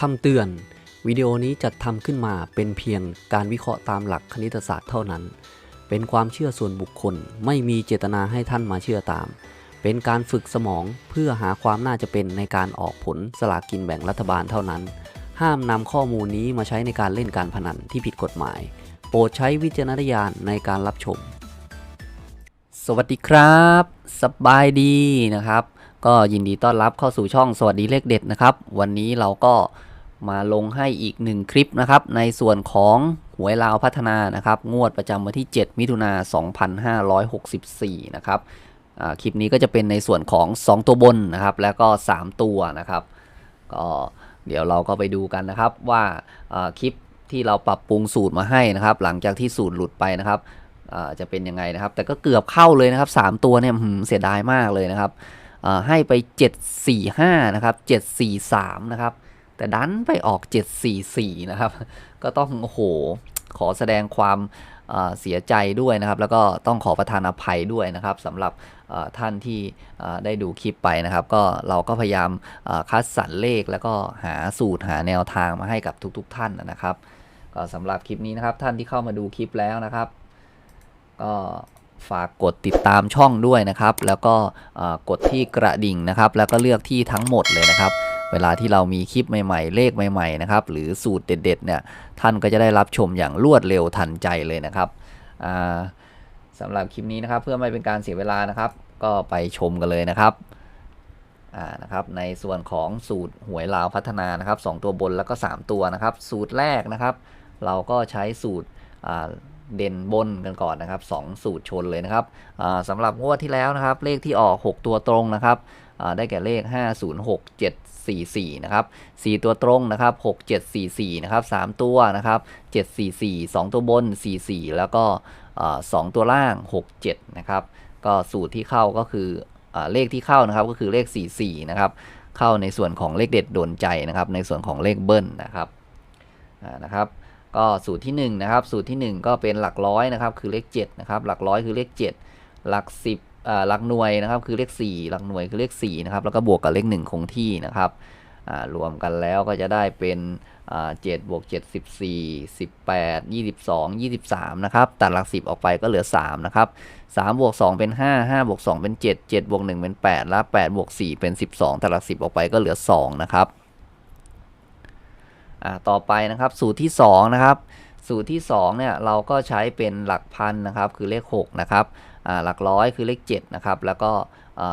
คำเตือน วิดีโอนี้จัดทำขึ้นมาเป็นเพียงการวิเคราะห์ตามหลักคณิตศาสตร์เท่านั้น เป็นความเชื่อส่วนบุคคล ไม่มีเจตนาให้ท่านมาเชื่อตาม เป็นการฝึกสมองเพื่อหาความน่าจะเป็นในการออกผลสลากกินแบ่งรัฐบาลเท่านั้น ห้ามนำข้อมูลนี้มาใช้ในการเล่นการพนันที่ผิดกฎหมาย โปรดใช้วิจารณญาณในการรับชม สวัสดีครับ สบายดีนะครับก็ยินดีต้อนรับเข้าสู่ช่องสวัสดีเลขเด็ดนะครับ วันนี้เราก็ มาลงให้อีกหนึ่งคลิปนะครับ ในส่วนของหวยลาวพัฒนานะครับ งวดประจำวันที่ 7 มิถุนา2564 นะครับอ่าคลิปนี้ก็จะเป็นในส่วนของ 2 ตัวบนนะครับ แล้วก็ 3 ตัวนะครับ ก็เดี๋ยวเราก็ไปดูกันนะครับว่าคลิปที่เราปรับปรุงสูตรมาให้นะครับ หลังจากที่สูตรหลุดไปนะครับจะเป็นยังไงนะครับ แต่ก็เกือบเข้าเลยนะครับ 3 ตัวเนี่ยเสียดายมากเลยนะครับให้ไป 745 นะครับ 743 นะครับ แต่ดันไปออก 744 นะครับ ก็ต้องโอ้โหขอแสดงความเสียใจด้วยนะครับ แล้วก็ต้องขอประทานอภัยด้วยนะครับสำหรับท่านที่ได้ดูคลิปไปนะครับ ก็เราก็พยายามคัดสรรเลขแล้วก็หาสูตรหาแนวทางมาให้กับทุก ๆทท่านนะครับ ก็สำหรับคลิปนี้นะครับท่านที่เข้ามาดูคลิปแล้วนะครับก็ฝากกดติดตามช่องด้วยนะครับ แล้วก็กดที่กระดิ่งนะครับ แล้วก็เลือกที่ทั้งหมดเลยนะครับ เวลาที่เรามีคลิปใหม่ๆ เลขใหม่ๆนะครับหรือสูตรเด็ดๆเนี่ยท่านก็จะได้รับชมอย่างรวดเร็วทันใจเลยนะครับสำหรับคลิปนี้นะครับเพื่อไม่เป็นการเสียเวลานะครับ ก็ไปชมกันเลยนะครับนะครับในส่วนของสูตรหวยลาวพัฒนานะครับ 2 ตัวบนแล้วก็ 3 ตัวนะครับ สูตรแรกนะครับ เราก็ใช้สูตรเด่นบนกันก่อนนะครับ 2 สูตรชนเลยนะครับสำหรับงวดที่แล้วนะครับ เลขที่ออก 6 ตัวตรงนะครับ ได้แก่เลข 506 744 นะครับ 4 ตัวตรงนะครับ 6744 นะครับ 3 ตัวนะครับ 744 2 ตัวบน 44 แล้วก็เอ่อ2ตัวล่าง 67 นะครับ ก็สูตรที่เข้าก็คืออเลขที่เข้านะครับก็คือเลข 44 นะครับ เข้าในส่วนของเลขเด็ดโดนใจนะครับ ในส่วนของเลขเบิ้ลนะครับนะครับก็สูตรที่1นะครับสูตรทีหนึ่1 ก็เป็นหลักร้อยนะครับคือเลข7นะครับหลักร้อยคือเลข 7 หลัก 10 หลักหน่วยนะครับคือเลข 4 หลักหน่วยคือเลข4นะครับแล้วก็บวกกับเลข 1 คงที่นะครับรวมกันแล้วก็จะได้เป็นอ่า7บวก7 14 18 22 23นะครับตัดหลัก10ออกไปก็เหลือ3นะครับ3บวก2เป็น5 5บวก2เป็น7 7บวก1เป็น8และ8บวก4เป็น12ตัดหลัก10ออกไปก็เหลือ2นะครับอ่าต่อไปนะครับสูตรที่2นะครับ สูตรที่2เนี่ยเราก็ใช้เป็นหลักพันนะครับคือเลข6นะครับหลักร้อยคือเลข7นะครับแล้วก็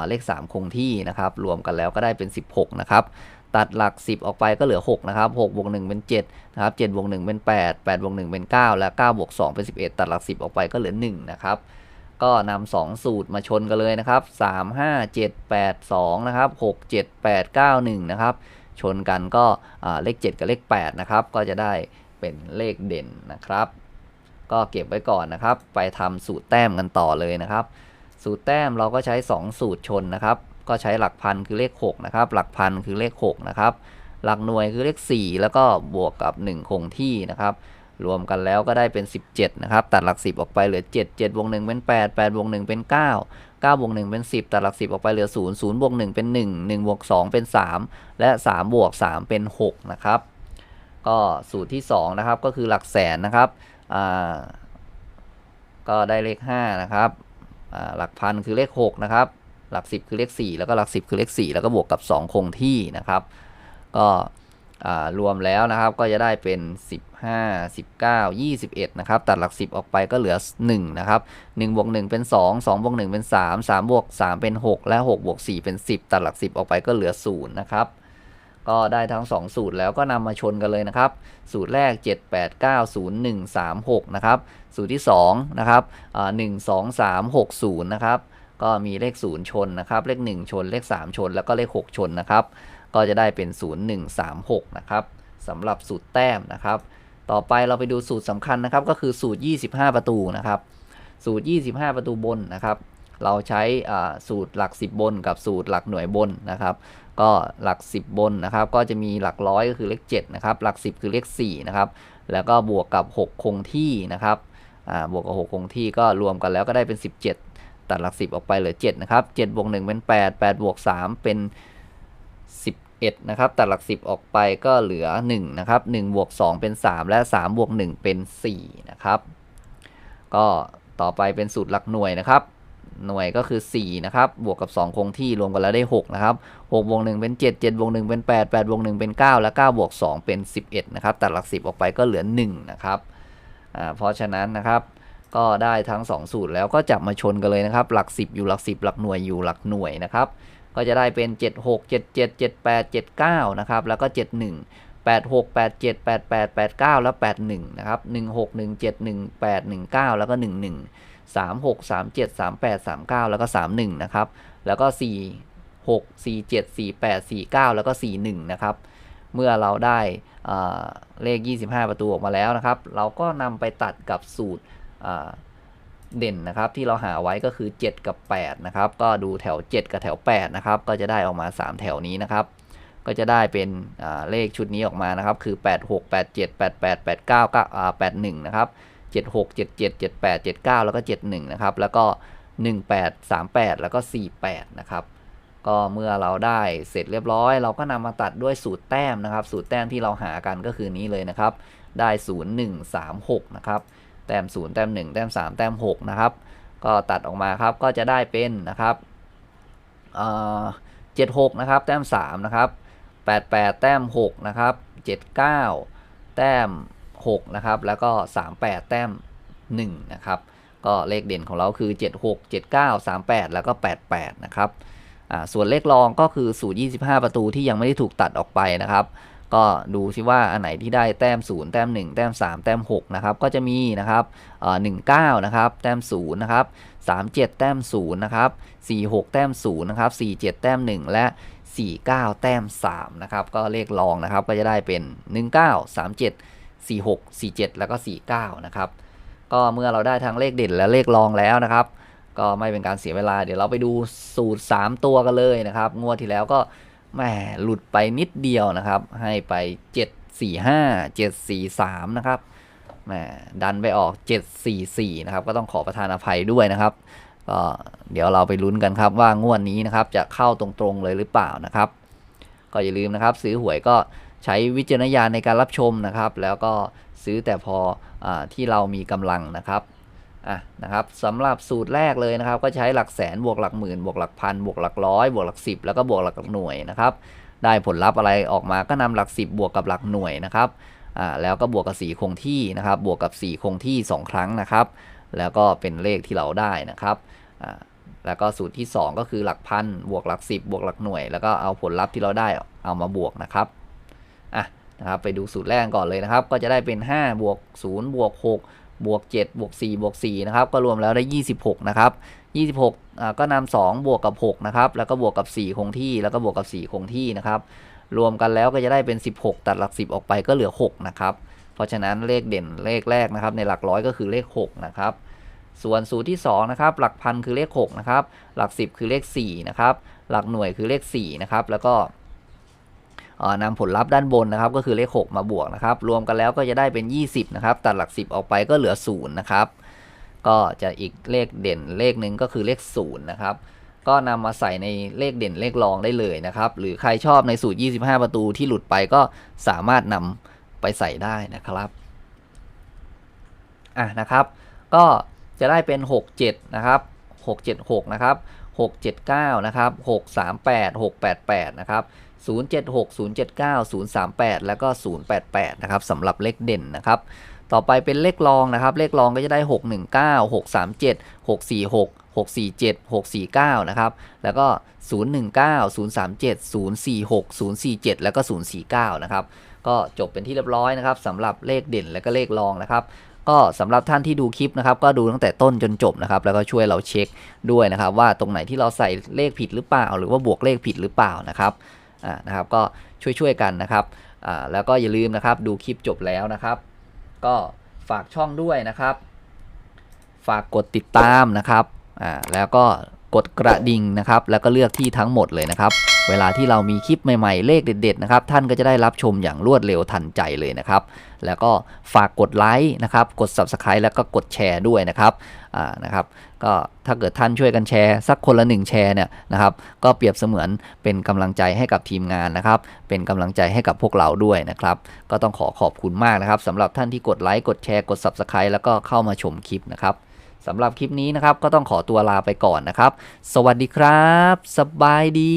เลข 3 คงที่นะครับรวมกันแล้วก็ได้เป็น 16นะครับตัดหลัก 10 ออกไปก็เหลือ6นะครับ6บวก1เป็น7นะครับ7บวก1เป็น 8 8บวก1เป็น 9 และ9บวก2เป็น 11 ตัดหลัก 10 ออกไปก็เหลือ1นะครับก็นำสองสูตรมาชนกันเลยนะครับ 3 5 7 8 2นะครับ6 7 8 9 1นะครับชนกันก็เลข 7 กับเลข8นะครับก็จะได้ เป็นเลขเด่นนะครับ ก็เก็บไว้ก่อนนะครับ ไปทำสูตรแต้มกันต่อเลยนะครับ สูตรแต้มเราก็ใช้ 2 สูตรชนนะครับ ก็ใช้หลักพันคือเลข6นะครับ หลักพันคือเลข6นะครับ หลักหน่วยคือเลข 4 แล้วก็บวกกับ 1 คงที่นะครับ รวมกันแล้วก็ได้เป็น 17 นะครับ ตัดหลัก 10 ออกไปเหลือ 7 7บวก1เป็น 8 8บวก1เป็น 9 9บวก1เป็น 10 ตัดหลัก 10 ออกไปเหลือ 0 0บวก1เป็น 1 1บวก2เป็น 3 และ3บวก3เป็น 6 นะครับ ก็สูตรที่ 2 นะครับ ก็คือหลักแสนนะครับก็ได้เลข 5 นะครับหลักพันคือเลข 6 นะครับ หลัก 10 คือเลข 4 แล้วก็หลัก 10 คือเลข 4 แล้วก็บวกกับ 2 คงที่นะครับ ก็รวมแล้วนะครับก็จะได้เป็น 15 19 21 นะครับ ตัดหลัก 10 ออกไปก็เหลือ 1 นะครับ 1บวก1เป็น 2 2บวก1เป็น 3 3บวก3เป็น 6 และ 6 บวก 4 เป็น 10 ตัดหลัก 10 ออกไปก็เหลือ 0 นะครับ ก็ได้ทั้ง 2 สูตรแล้วก็นำมาชนกันเลยนะครับ สูตรแรก 7 8 9 0 1 3 6 นะครับ สูตรที่ 2 นะครับอ่า1 2 3 6 0 นะครับ ก็มีเลข 0 ชนนะครับ เลข 1 ชน เลข 3 ชน แล้วก็เลข 6 ชนนะครับ ก็จะได้เป็น 0 1 3 6 นะครับสำหรับสูตรแต้มนะครับ ต่อไปเราไปดูสูตรสำคัญนะครับ ก็คือสูตร 25 ประตูนะครับ สูตร 25 ประตูบนนะครับ เราใช้สูตรหลัก 10 บนกับสูตรหลักหน่วยบนนะครับก็หลัก 10 บนนะครับ ก็จะมีหลักร้อยก็คือเลข7นะครับหลัก 10 คือเลข4นะครับแล้วก็บวกกับ 6 คงที่นะครับบวกกับ 6 คงที่ก็รวมกันแล้วก็ได้เป็น 17 ตัดหลัก 10 ออกไปเหลือ7นะครับ7บวก1เป็น 8 8บวก3เป็น 11นะครับตัดหลัก 10 ออกไปก็เหลือ1นะครับ1บวก2เป็น 3 และ3บวก1เป็น4นะครับก็ต่อไปเป็นสูตรหลักหน่วยนะครับ หน่วยก็คือ 4 นะครับ บวกกับ 2 คงที่รวมกันแล้วได้ 6 นะครับ6บวก1เป็น 7 7บวก1เป็น 8 8บวก1เป็น 9 และ 9 บวก 2 เป็น 11 นะครับ ตัดหลัก 10 ออกไปก็เหลือ 1 นะครับเพราะฉะนั้นนะครับก็ได้ทั้ง 2 สูตรแล้วก็จับมาชนกันเลยนะครับ หลัก 10 อยู่หลัก 10 หลักหน่วยอยู่หลักหน่วยนะครับ ก็จะได้เป็น 76 77 78 79 นะครับ แล้วก็ 71 86 87 88 89 แล้ว81 นะครับ 16 17 18 19 แล้วก็ 11 36 37 38 39 แล้วก็ 31 นะครับ แล้วก็ 4 6 47 48 49 แล้วก็ 41 นะครับ เมื่อเราได้อ่าเลข 25 ประตูออกมาแล้วนะครับ เราก็นำไปตัดกับสูตรเด่นนะครับที่เราหาไว้ก็คือ 7 กับ 8 นะครับ ก็ดูแถว 7 กับแถว 8 นะครับ ก็จะได้ออกมา 3 แถวนี้นะครับ ก็จะได้เป็นเลขชุดนี้ออกมานะครับ คือ 86 87 88 89 9อ่า81 นะครับ 76 77 78 79 แล้วก็ 71 นะครับ แล้วก็ 18 38 แล้วก็ 48 นะครับ ก็เมื่อเราได้เสร็จเรียบร้อย เราก็นำมาตัดด้วยสูตรแต้มนะครับ สูตรแต้มที่เราหากันก็คือนี้เลยนะครับ ได้ 0 1 3 6 นะครับ แต้ม 0 แต้ม 1 แต้ม 3 แต้ม 6 นะครับ ก็ตัดออกมาครับ ก็จะได้เป็นนะครับเอ่อ76นะครับ แต้ม 3 นะครับ 88 แต้ม 6 นะครับ 79 แต้ม 6นะครับแล้วก็ 38 แต้ม1นะครับก็เลขเด่นของเราคือ 76 79 38 แล้วก็ 88 นะครับส่วนเลขรองก็คือสูตร25 ประตูที่ยังไม่ได้ถูกตัดออกไปนะครับ ก็ดูซิว่าอันไหนที่ได้แต้ม 0 แต้ม 1 แต้ม 3 แต้ม 6 นะครับ ก็จะมีนะครับเอ่อ19 นะครับ แต้ม 0 นะครับ 37 แต้ม 0 นะครับ 46 แต้ม 0 นะครับ 47 แต้ม 1 และ 49 แต้ม 3 นะครับ ก็เลขรองนะครับก็จะได้เป็น 19 37 46 47 แล้วก็ 49 นะครับ ก็เมื่อเราได้ทั้งเลขเด่นและเลขรองแล้วนะครับ ก็ไม่เป็นการเสียเวลา เดี๋ยวเราไปดูสูตร 3 ตัวกันเลยนะครับ งวดที่แล้วก็แหมหลุดไปนิดเดียวนะครับ ให้ไป 7 4 5 7 4 3 นะครับแหมดันไปออก 7 4 4 นะครับ ก็ต้องขอประทานอภัยด้วยนะครับก็เดี๋ยวเราไปลุ้นกันครับว่างวดนี้นะครับจะเข้าตรงๆเลยหรือเปล่านะครับ ก็อย่าลืมนะครับ ซื้อหวยก็ ใช้วิจารณญาณในการรับชมนะครับ แล้วก็ซื้อแต่พออที่เรามีกำลังนะครับอะนะครับสำหรับสูตรแรกเลยนะครับ ก็ใช้หลักแสนบวกหลักหมื่นบวกหลักพันบวกหลักร้อยบวกหลักสิบแล้วก็บวกหลักหน่วยนะครับ ได้ผลลัพธ์อะไรออกมาก็นำหลัก 10 บวกกับหลักหน่วยนะครับอ่าแล้วก็บวกกับสีคงที่นะครับ บวกกับสีคงที่ 2 ครั้งนะครับ แล้วก็เป็นเลขที่เราได้นะครับอ่าแล้วก็สูตรที่ 2 ก็คือหลักพันบวกหลัก 10 บวกหลักหน่วย แล้วก็เอาผลลัพธ์ที่เราได้เอามาบวกนะครับ อะนะครับไปดูสูตรแรกก่อนเลยนะครับ ก็จะได้เป็น 5 บวก 0 บวก 6 บวก 7 บวก 4 บวก 4 นะครับ ก็รวมแล้วได้ 26 นะครับ 26อ่าก็นำ2บวกกับ 6 นะครับ แล้วก็บวกกับ 4 คงที่ แล้วก็บวกกับ 4 คงที่นะครับ รวมกันแล้วก็จะได้เป็น 16 ตัดหลัก 10 ออกไปก็เหลือ 6 นะครับ เพราะฉะนั้นเลขเด่นเลขแรกนะครับ ในหลักร้อยก็คือเลข 6 นะครับ ส่วนสูตรที่ 2 นะครับ หลักพันคือเลข 6 นะครับ หลัก 10 คือเลข 4 นะครับ หลักหน่วยคือเลข 4 นะครับ แล้วก็ นำผลลัพธ์ด้านบนนะครับก็คือเลข 6 มาบวกนะครับรวมกันแล้วก็จะได้เป็น 20นะครับตัดหลัก 10 ออกไปก็เหลือ0นะครับก็จะอีกเลขเด่นเลขหนึ่งก็คือเลข0นะครับก็นำมาใส่ในเลขเด่นเลขรองได้เลยนะครับ หรือใครชอบในสูตร 25 ประตูที่หลุดไปก็สามารถนำไปใส่ได้นะครับอะนะครับก็จะได้เป็น 67 นะครับ 676 นะครับ 679 นะครับ 638 688 นะครับ076 079 038 แล้วก็ 088 นะครับสำหรับเลขเด่นนะครับ ต่อไปเป็นเลขรองนะครับ เลขรองก็จะได้ 619 637 646 647 649 นะครับ แล้วก็ 019 037 046 047 แล้วก็ 049 นะครับ ก็จบเป็นที่เรียบร้อยนะครับสำหรับเลขเด่นและก็เลขรองนะครับ ก็สำหรับท่านที่ดูคลิปนะครับ ก็ดูตั้งแต่ต้นจนจบนะครับ แล้วก็ช่วยเราเช็คด้วยนะครับ ว่าตรงไหนที่เราใส่เลขผิดหรือเปล่า หรือว่าบวกเลขผิดหรือเปล่านะครับ นะครับก็ช่วยๆกันนะครับอ่าแล้วก็อย่าลืมนะครับดูคลิปจบแล้วนะครับ ก็ฝากช่องด้วยนะครับ ฝากกดติดตามนะครับอ่าแล้วก็กดกระดิ่งนะครับ แล้วก็เลือกที่ทั้งหมดเลยนะครับ เวลาที่เรามีคลิปใหม่ๆ เลขเด็ดๆนะครับท่านก็จะได้รับชมอย่างรวดเร็วทันใจเลยนะครับ แล้วก็ฝากกดไลค์นะครับกด Subscribe แล้วก็กดแชร์ด้วยนะครับอ่านะครับก็ถ้าเกิดท่านช่วยกันแชร์สักคนละหนึ่งแชร์เนี่ยนะครับก็เปรียบเสมือนเป็นกำลังใจให้กับทีมงานนะครับ เป็นกำลังใจให้กับพวกเราด้วยนะครับ ก็ต้องขอขอบคุณมากนะครับสำหรับท่านที่กดไลค์กดแชร์กด Subscribe แล้วก็เข้ามาชมคลิปนะครับ สำหรับคลิปนี้นะครับก็ต้องขอตัวลาไปก่อนนะครับ สวัสดีครับ สบายดี